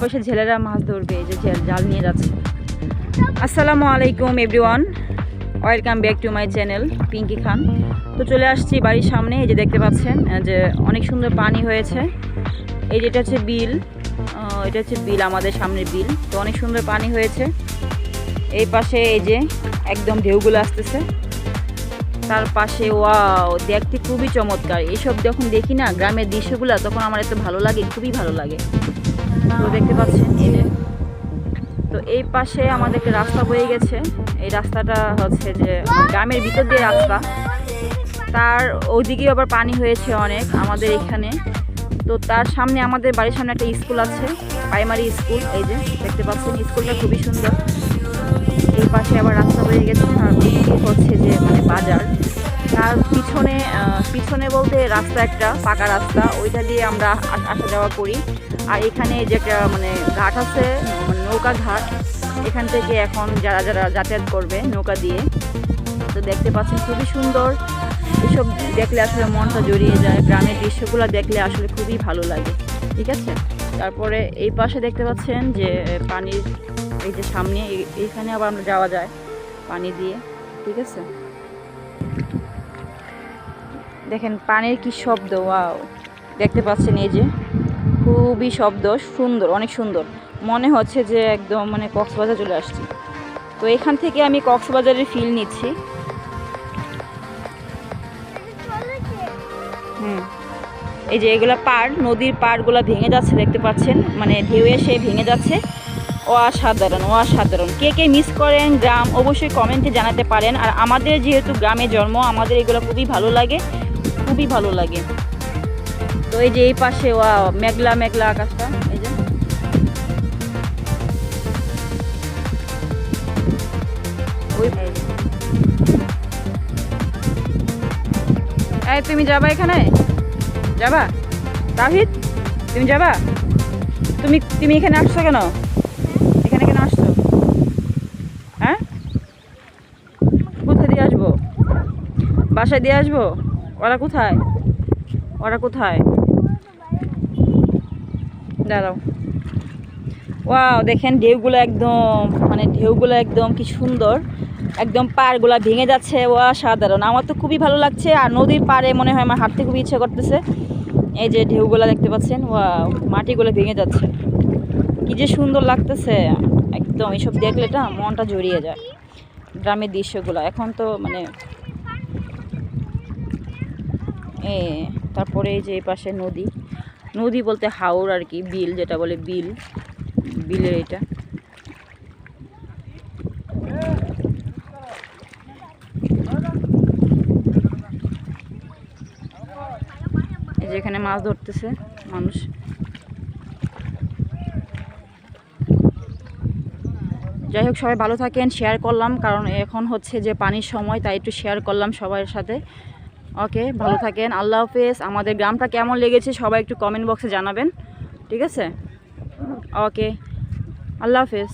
পাশে ছেলেরা মাছ ধরবে, এই যে জেল- নিয়ে যাচ্ছে। আসসালামু আলাইকুম everyone welcome back to my channel Pinky Khan তো চলে আসছি বাড়ির সামনে, এই যে দেখতে পাচ্ছেন যে অনেক সুন্দর পানি হয়েছে। এই যেটা হচ্ছে বিল এটা হচ্ছে বিল, আমাদের সামনের বিল। তো অনেক সুন্দর পানি হয়েছে। এই পাশে, এই যে একদম ঢেউগুলো আসতেছে। তার পাশে ওয়াও দেখতে খুবই চমৎকার। এইসব যখন দেখি না, গ্রামের দৃশ্যগুলো, তখন আমার এত ভালো লাগে, খুবই ভালো লাগে। তো দেখতে পাচ্ছেন এই যে। তো এই পাশে আমাদের একটা রাস্তা বয়ে গেছে। এই রাস্তাটা হচ্ছে যে গ্রামের ভিতর দিয়ে রাস্তা। তার ওইদিকে আবার পানি হয়েছে অনেক আমাদের এখানে। তো তার সামনে আমাদের বাড়ির সামনে একটা স্কুল আছে, প্রাইমারি স্কুল, এই যে দেখতে পাচ্ছেন স্কুলটা খুবই সুন্দর। এই পাশে আবার রাস্তা হয়ে গেছে, আর হচ্ছে যে মানে বাজার। তার পিছনে পিছনে বলতে রাস্তা একটা, পাকা রাস্তা, ওইটা দিয়ে আমরা আসা যাওয়া করি। আর এখানে যে একটা মানে ঘাট আছে মানে নৌকা ঘাট, এখান থেকে এখন যারা যারা যাতায়াত করবে নৌকা দিয়ে, তো দেখতে পাচ্ছেন খুবই সুন্দর। এসব দেখলে আসলে মনটা জড়িয়ে যায়, গ্রামের দৃশ্যগুলো দেখলে আসলে খুবই ভালো লাগে, ঠিক আছে? তারপরে এই পাশে দেখতে পাচ্ছেন যে, পানির এই যে সামনে, এই- এইখানে আবার আমরা যাওয়া যায়, পানি দিয়ে, ঠিক আছে? দেখেন, পানির কি শব্দ, ওয়াও। দেখতে পাচ্ছেন এই যে, খুবই শব্দ, সুন্দর, অনেক সুন্দর। মনে হচ্ছে যে একদম মানে কক্সবাজার চলে আসছি। তো এখান থেকে আমি কক্সবাজারের ফিল নিচ্ছি। হুম। এই যে এগুলো পাড়, নদীর পাড়গুলো ভেঙে যাচ্ছে, দেখতে পাচ্ছেন? মানে ঢেউ এসে ভেঙে যাচ্ছে। অসাধারণ অসাধারণ। কে কে মিস করেন গ্রাম, অবশ্যই কমেন্টে জানাতে পারেন। আর আমাদের যেহেতু গ্রামে জন্ম, আমাদের এগুলো খুবই ভালো লাগে। খুবই ভালো লাগে। তো এই যে এই পাশে ওয়া মেঘলা মেঘলা আকাশটা, এই যে। তুমি যাবা এখানে? যাবা? তাহিদ, তুমি যাবা? তুমি তুমি এখানে আসছো কেন? এখানে কেন আসছো? হ্যাঁ? কোথায় দিয়ে আসব? বাসায় দিয়ে আসব? ওরা কোথায়? ওরা কোথায়? দাঁড়াও। ওয়াও, দেখেন ঢেউগুলো একদম মানে ঢেউগুলো একদম কি সুন্দর। একদম পাড়গুলো ভেঙে যাচ্ছে ওয়া সাধারণ আমার তো খুবই ভালো লাগছে, আর নদীর পাড়ে মনে হয় আমার হাঁটতে খুবই ইচ্ছে করতেছে। এই যে ঢেউগুলো দেখতে পাচ্ছেন ওয়া মাটিগুলো ভেঙে যাচ্ছে। কি যে সুন্দর লাগতেছে। একদম এইসব দেখলে না মনটা জড়িয়ে যায়। গ্রামের দৃশ্যগুলো। এখন তো মানে এ, তারপরে এই যে পাশে নদী। নদী বলতে হাওর আর কি, বিল যেটা বলে বিল। বিলের এটা। যেখানে মাছ ধরতেছে মানুষ। যাই হোক, সবাই ভালো থাকেন শেয়ার করলাম, কারণ এখন হচ্ছে যে পানির সময়, তাই একটু শেয়ার করলাম সবার সাথে। ওকে ভালো থাকেন, আল্লাহ হাফেজ। আমাদের গ্রামটা কেমন লেগেছে সবাই একটু কমেন্ট বক্সে জানাবেন, ঠিক আছে? ওকে আল্লাহ হাফেজ।